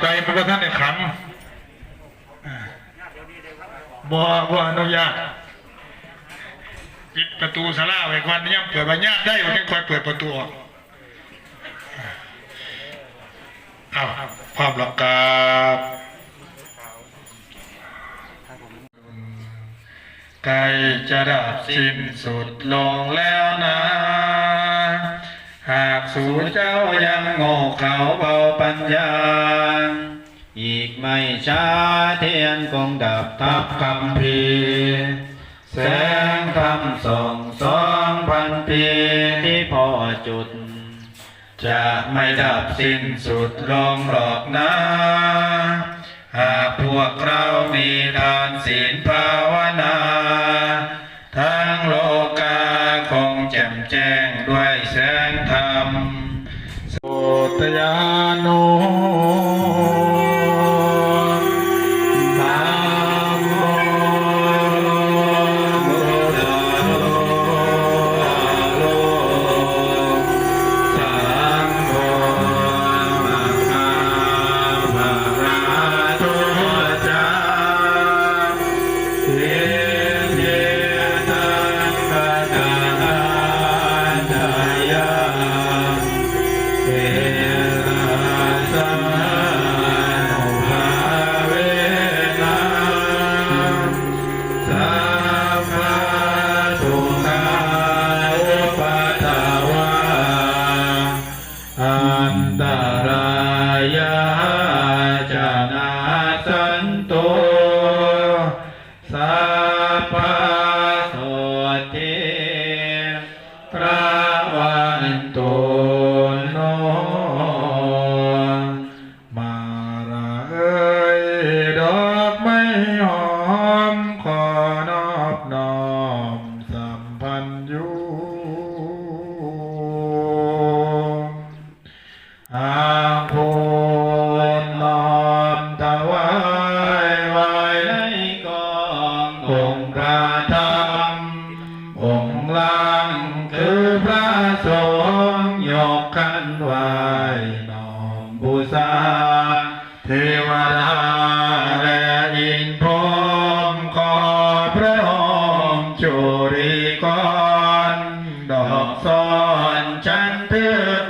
ใจมันก็ท่านไขังบ่บ่อนุญาตปิดประตูสลาไว้ก่อนย่ำเปิดบัญญัติได้วันนี้ควรเปิดประตูออกเอาพร้มหลักการไกลจะดับสิ้นสุดลงแล้วนะ หากสูญเจ้ายังโง่เขลาเบาปัญญา อีกไม่ช้าเทียนคงดับทับคำพีแสงธำส่องสองพันปีที่พอจุด จะไม่ดับสิ้นสุดลงหรอกนะ หากพวกเรามีทานศีลภาวนา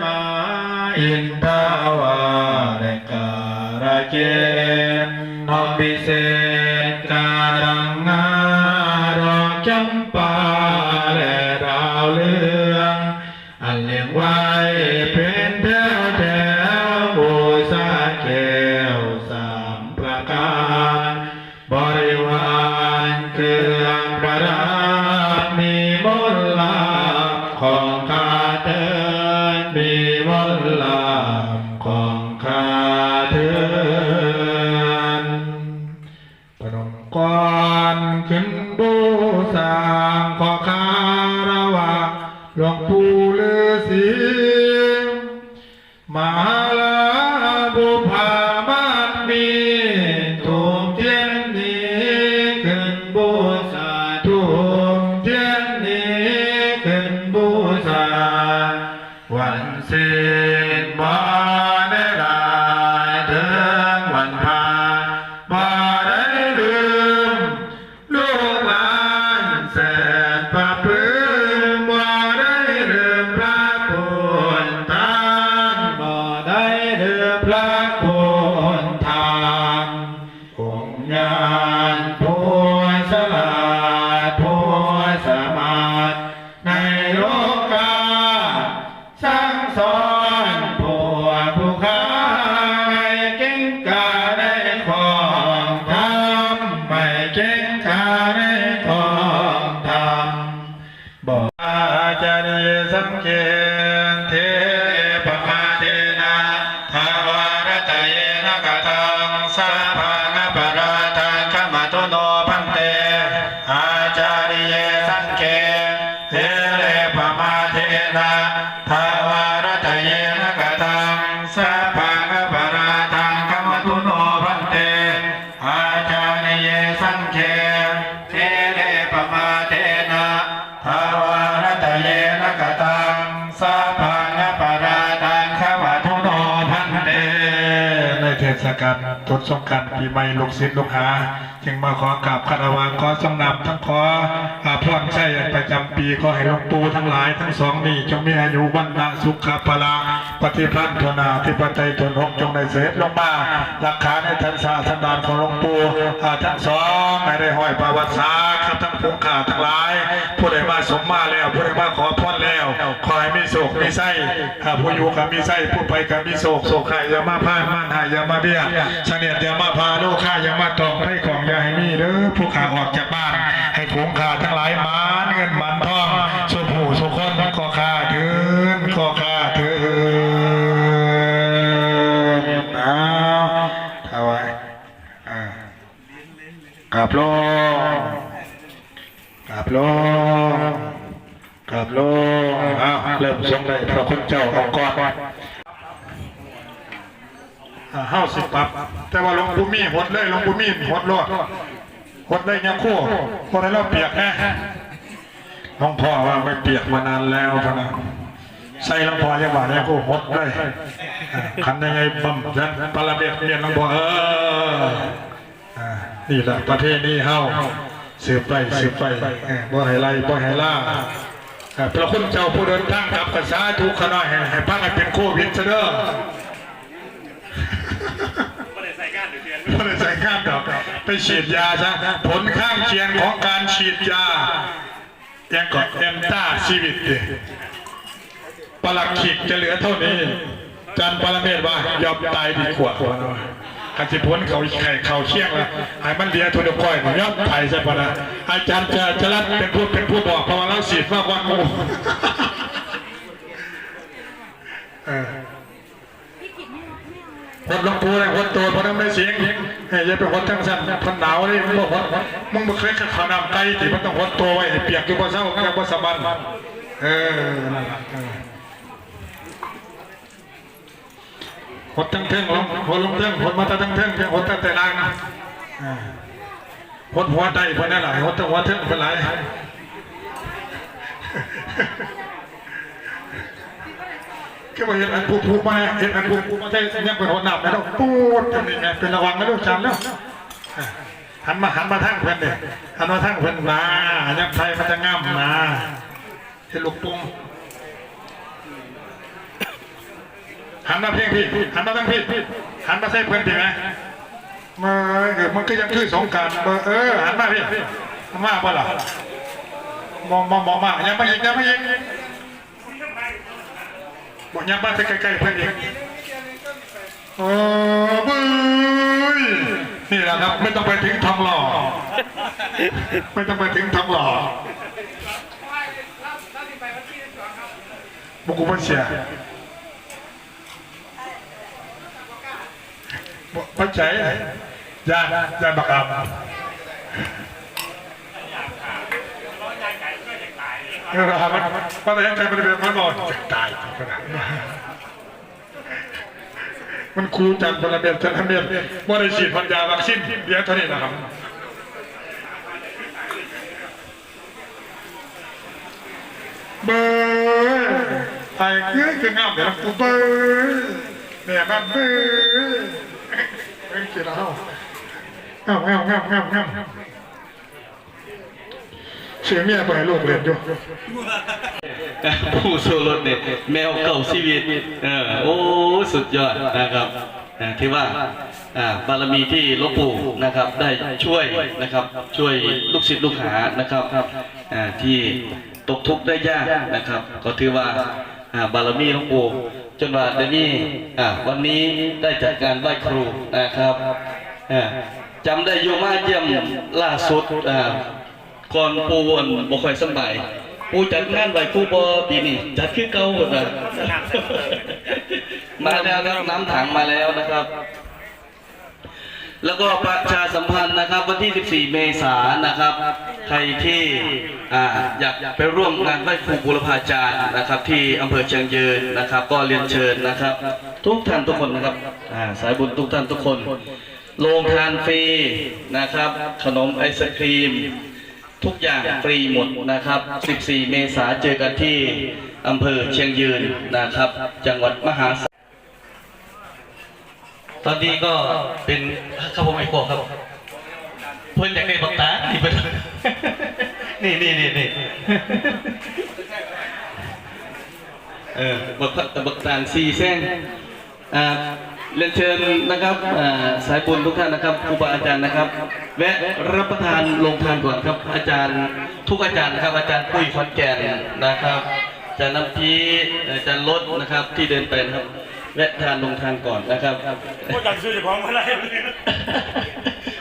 มาอินทาวาเลการเจ Amém. กาลตรุษสงการปีใหม่ลูกศิษย์ลูกหา จึงมาขอกราบคารวะขอสำนับทั้งขออาพรใช้ประจำปีขอให้หลวงปู่ทั้งหลายทั้งสองนี้จงมีอายุวันนะสุขภาละปฏิพันธ์ทนาธิปไตยทนหกจงได้เสด็จลงมารักษาในทันศาสันดานของหลวงปู่ทั้งสองให้ได้ห้อยประวัติศาสตร์ครับทั้งผู้ขาทั้งหลายผู้ใดมาสมมาแล้วผู้ใดมาขอพ แล้วขอให้มีโศกมีไส้อ่าผู้อยู่กับมีไส้ผู้ไปกับมีโศกโศกไข่ยามาพานม่านหายยามาเบี้ยเนียดยามาพาลูกข้าอย่ามาตองให้ของยาให้มีเด้อผู้ขาออกจากบ้าน ให้ผงขาทั้งหลายมานเงินมันทองสุขหูสุขคนขอข้าเถินขอข้าเถินเอาถวายอ่ากราบลง ได้พระคุณเจ้าเอาก่อนอ่าเฮาสิบปรับ แต่ว่าหลวงปู่มีหดเลยหลวงปู่มีหดรอดหดได้ยังคู่คนให้เราเปียกแน่หลวงพ่อว่าไม่เปียกมานานแล้วพนะใส่หลวงพ่อยังว่าเนี่ยคู่หดเลยขันยังไงบัมยันปลาเบียดเบียนหลวงพ่อเอออ่านี่แหละประเทศนี้เฮาสืบไปสืบไปบ่ให้ไล่บ่ให้ล่าพระคุณเจ้าผู้เดินทาง กลับภาษาทุกขน้อยให้ให้พักให้เป็นโควิดซะเด้อไม่ได้ใส่งานดอกไปฉีดยาซะผลข้างเคียงของการฉีดยายังก่อนแอนต้าชีวิตดิปลักขิกจะเหลือเท่านี้จันปรเมศว่ายอมตายดีกว่ากันสิพ้นเขาไข่เขาเชี่ยงล้วให้มันเหลียทุนก้อยยอมตายซะปะนะอาจารย์จะจะรัดเป็นผู้เป็นผู้บอกเพราะว่าเราฉีดมากกว่าหมูเออ คนลงปู่เลยคนตัวพนันไม่เสียงเฮ้ยอย่าไปคนทั้งสั้นพันหนาวเลยมึงบอกว่ามึงมาเคยขัดขานำไก่ที่มันต้องคนตัวไว้เปียกอยู่บนเสาแค่บนสบันเออนั่นล่ะเออหดทั้งเทิงลงหดลงเทิงหดมาตั้งทั้งเทิงเพียงหดตั้งแต่ล่างนะหดหัวใจเพิ่นนั่นแหละหดตั้งหัวเทิงเป็นไร ก็ว่าเห็นอันผูผูมาเห็นอันผูผูมาใช่ยังเป็นหัวหนับแล้วปูดตรงนี้ไงเป็นระวังนะลูกจำแล้วหันมาหันมาทางเพิ่อนเด้หันมาทางเพิ่อนมายักษ์ไทยมันจะง่ำมาเห็นลูกปุ้งหันมาเพียงพี่หันมาทั้งพี่หันมาใส่เพื่อนพี่ไหมมาเออมันก็ยังคือสงกรารเออหันมาพี่มาบ่ล่ะมองมองมองมายังไม่ยิงยังไม่ยิง บอกยังมาใกล้ๆเพื่อนเอีกโอ้บึ้ยนี่แหละครับ ไม่ต้องไปถึงทองหล่อ ไม่ต้องไปถึงทองหล่อบุกบุกเสียปัจจัยยานยาบักอับ เออครับมันมันยังใจมันเป็นมันบอกจะตายขนาดมันคูจันทร์พลเบียนจันทร์เบียนเมื่ได้ฉีดพันยาวัคซีนเดียวเท่านี้นะครับเบอร์ไอ้เกื้อคืองามเดี๋ยวกูเบอร์เนี่ยมันเบอร์เฮ้ยเกี่ยวแล้วเงาเงาเงาเงาเงา เสียเมียไปให้ลูกเรียนอยู่ผู้สู้รถเนี่ยแมวเก่าชีวิตเออโอ้สุดยอดนะครับที่ว่าบารมีที่หลวงปู่นะครับได้ช่วยนะครับช่วยลูกศิษย์ลูกหานะครับที่ตกทุกข์ได้ยากนะครับ ก็ถือว่าบารมีหลวงปู่จนว่าเดี๋ยวนี้วันนี้ได้จัดการไหว้ครูนะครับจำได้อยู่มาเยี่ยมล่าสุดอ่า ก่อนปูวนบ่ค่อยสำบายปูจัดงานไหวครูบ่ปีนี้จัดคือเก่าหมดนะมาแล้วครับน้ำถังมาแล้วนะครับ แล้วก็ประชาสัมพันธ์นะครับ วันที่ 14 เมษายนนะครับ ใครที่อ่าอยากไปร่วมงานไหว้ครูบุรพาจารย์นะครับ ที่อำเภอเชียงยืนนะครับ ก็เรียนเชิญนะครับ ทุกท่านทุกคนนะครับอ่าสายบุญทุกท่านทุกคนโรงทานฟรีนะครับ ขนมไอศครีม ทุกอย่างฟรีหมดนะครับ 14 เมษาเจอกันที่อำเภอเชียงยืนนะครับ จังหวัดมหาสารตอนนี้ก็เป็นข้าวผมไอ้พวกครับ เพื่อนอยากได้บักตานี่เป็นนี่นี่นี่นี่เออบักตาบักตาลซีแซงอ่า เรียนเชิญนะครับอ่าสายบุญทุกท่านนะครับครูบาอาจารย์นะครับ แวะรับประทานลงทานก่อนครับ อาจารย์ทุกอาจารย์นะครับอาจารย์ปุ้ยขอนแก่นนะครับอาจารย์น้ำพีอาจารย์รถนะครับที่เดินไปนะครับ แวะทานลงทานก่อนนะครับโอ้จำชื่อเจ้าของมาได้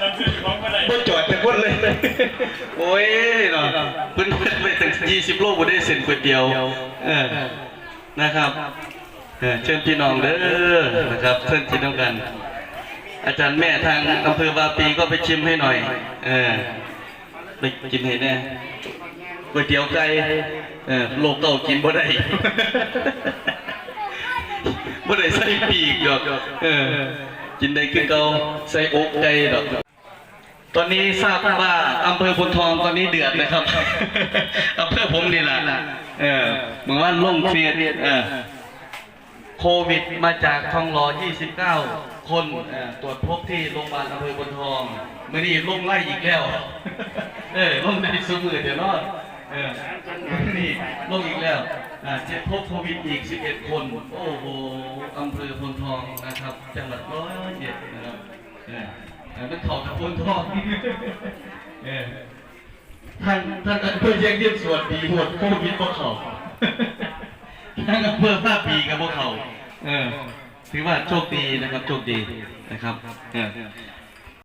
จำชื่อเจ้าของมาได้บ่จอดแต่คนเลยโอ้ยเนาะเพิ่นไปถึงยี่สิบโลบ่ได้เส้นก๋วยเตี๋ยวเออนะครับ เออเชิญพี่น้องเด้อนะครับเชิญกินน้ำกัน อาจารย์แม่ทางอำเภอบาปีก็ไปชิมให้หน่อย เออไปกินให้แน่ก๋วยเตี๋ยวไก่เออโลกเก่ากินบ่ได้บ่ได้ใส่ปีกดอกเออกินได้คือเก่าใส่อกไก่ดอกตอนนี้ทราบว่าอำเภอพนทองตอนนี้เดือดนะครับอำเภอผมนี่แหละเออเหมือนว่าลงเฟียดเออ โควิดมาจากทองหล่อ 29 คนตรวจพบที่โรงพยาบาลอำเภอพนทองเมื่อนี้ลงไล่อีกแล้ว เออลงในสมือเดี๋ยวนอนเออนี่ลงอีกแล้วเจ็บพบโควิดอีก 11 คน โอ้โหอำเภอพนทองนะครับ จังหวัดร้อยเอ็ดนะครับเออเออเป็นเขาตะพูนทองเออท่านท่านอำเภอเชียงยืนสวัสดีหมดโควิดพวกเขา ท่านอำเภอภาปีกับพวกเขาเออ ถือว่าโชคดีนะครับ โชคดีนะครับเออ